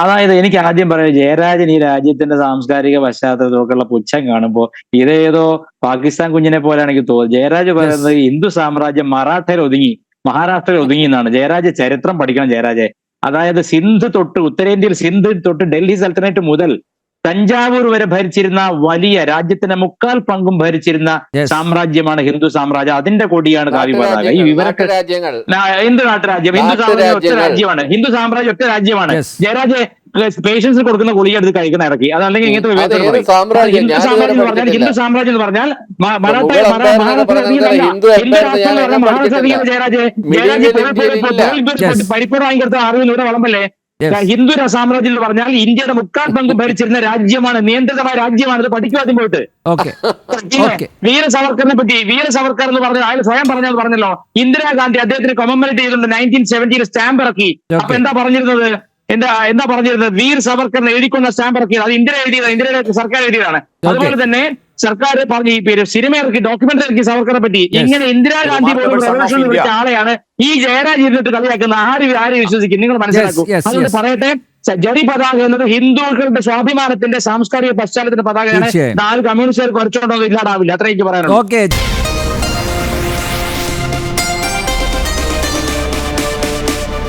അതായത് എനിക്ക് ആദ്യം പറയാം ജയരാജൻ ഈ രാജ്യത്തിന്റെ സാംസ്കാരിക പശ്ചാത്തലത്തിലൊക്കെയുള്ള പുച്ഛം കാണുമ്പോൾ ഇതേതോ പാകിസ്ഥാൻ കുഞ്ഞിനെ പോലെയാണ് എനിക്ക് തോന്നുന്നത് ജയരാജ് പറയുന്നത് ഹിന്ദു സാമ്രാജ്യം മറാഠയിൽ ഒതുങ്ങി മഹാരാഷ്ട്രയിൽ ഒതുങ്ങി എന്നാണ്. ജയരാജ് ചരിത്രം പഠിക്കണം ജയരാജെ. അതായത് സിന്ധ് തൊട്ട് ഉത്തരേന്ത്യയിൽ സിന്ധ് തൊട്ട് ഡൽഹി സൽത്തനേറ്റ് മുതൽ തഞ്ചാവൂർ വരെ ഭരിച്ചിരുന്ന വലിയ രാജ്യത്തിന്റെ മുക്കാൽ പങ്കും ഭരിച്ചിരുന്ന സാമ്രാജ്യമാണ് ഹിന്ദു സാമ്രാജ്യം. അതിന്റെ കൊടിയാണ് കാവ്യ പതാക ഈ വിവരൊക്കെ ഹിന്ദു നാട്ടുരാജ്യം. ഹിന്ദു സാമ്രാജ്യം ഒറ്റ രാജ്യമാണ്. ഹിന്ദു സാമ്രാജ്യം ഒറ്റ രാജ്യമാണ്. ജയരാജ് പേഷ്യൻസ് കൊടുക്കുന്ന ഗുളിക എടുത്ത് കഴിക്കുന്ന ഇറക്കി അതല്ലെങ്കിൽ ഇങ്ങനത്തെ? ഹിന്ദു സാമ്രാജ്യം എന്ന് പറഞ്ഞാൽ ഹിന്ദു സാമ്രാജ്യം എന്ന് പറഞ്ഞാൽ മറാഠ മഹാരാഷ്ട്ര ജയരാജ് ജയരാജ് പോയി- വാങ്ങിക്കെടുത്ത Indian പോയി- പോയി- Yes. പരിപ്പൂർണം വാങ്ങിക്കൊടുത്ത അറിവ് വളമ്പല്ലേ? ഹിന്ദു സാമ്രാജ്യം എന്ന് പറഞ്ഞാൽ ഇന്ത്യയുടെ മുക്കാൽ പങ്കും ഭരിച്ചിരുന്ന രാജ്യമാണ് നിയന്ത്രിതമായ രാജ്യമാണ് ഇത് പഠിക്കും ആദ്യം പോയിട്ട് വീര സവർക്കറിനെ പറ്റി വീര സവർക്കർ എന്ന് പറഞ്ഞ അയാൾ സ്വയം പറഞ്ഞത് പറഞ്ഞല്ലോ ഇന്ദിരാഗാന്ധി അദ്ദേഹത്തിന് കൊമമറേറ്റ് ചെയ്തിട്ടുണ്ട് നയന്റീൻ സെവന്റിയിൽ സ്റ്റാമ്പ് ഇറക്കി അപ്പൊ എന്താ പറഞ്ഞിരുന്നത്? എന്താ എന്താ പറഞ്ഞിരുന്നത്? വീർ സവർക്കറിനെ എഴുതിക്കൊണ്ട സ്റ്റാമ്പ് ഇറക്കിയത് അത് ഇന്ദിര എഴുതിയതാണ് ഇന്ത്യയുടെ സർക്കാർ എഴുതിയതാണ്. അതുപോലെ തന്നെ സർക്കാർ പറഞ്ഞു ഈ പേര് സിനിമ ഇറക്കി ഡോക്യുമെന്ററി ഇറക്കി സവർക്കറെ പറ്റി. ഇങ്ങനെ ഇന്ദിരാഗാന്ധി പോലും റവല്യൂഷൻ വിളിച്ച ആളെയാണ് ഈ ജയരാജ് ഇരുന്നിട്ട് കളിയാക്കുന്ന. ആര് ആര് വിശ്വസിക്കും? നിങ്ങൾ മനസ്സിലാക്കൂ. അതുകൊണ്ട്. പറയട്ടെ സ- പതാക എന്നത് ഹിന്ദുക്കളുടെ സ്വാഭിമാനത്തിന്റെ സാംസ്കാരിക പശ്ചാത്തലത്തിന്റെ പതാകയാണ്. നാല് കമ്മ്യൂണിസ്റ്റുകാർ കുറച്ചുകൊണ്ടോ ഇല്ലാതാവില്ല. അത്രയ്ക്ക് എനിക്ക് പറയാനുള്ളൂ. ഓക്കെ